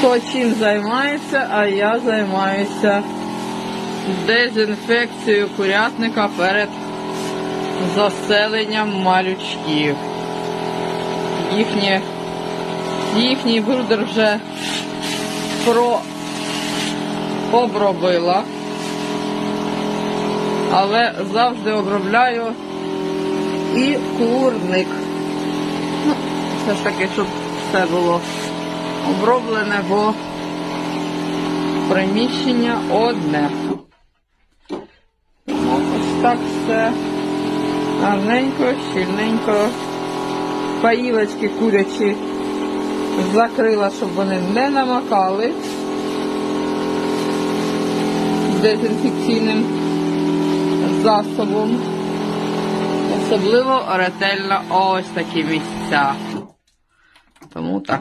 Хто чим займається, а я займаюся дезінфекцією курятника перед заселенням малючків. Їхнє, їхній брудер вже про обробила, але завжди обробляю і курник. Ну, все ж таки, щоб все було оброблене, бо приміщення одне. Ось так все гарненько, щільненько. Паїлочки курячі закрила, щоб вони не намакали дезінфекційним засобом. Особливо ретельно ось такі місця. Тому так.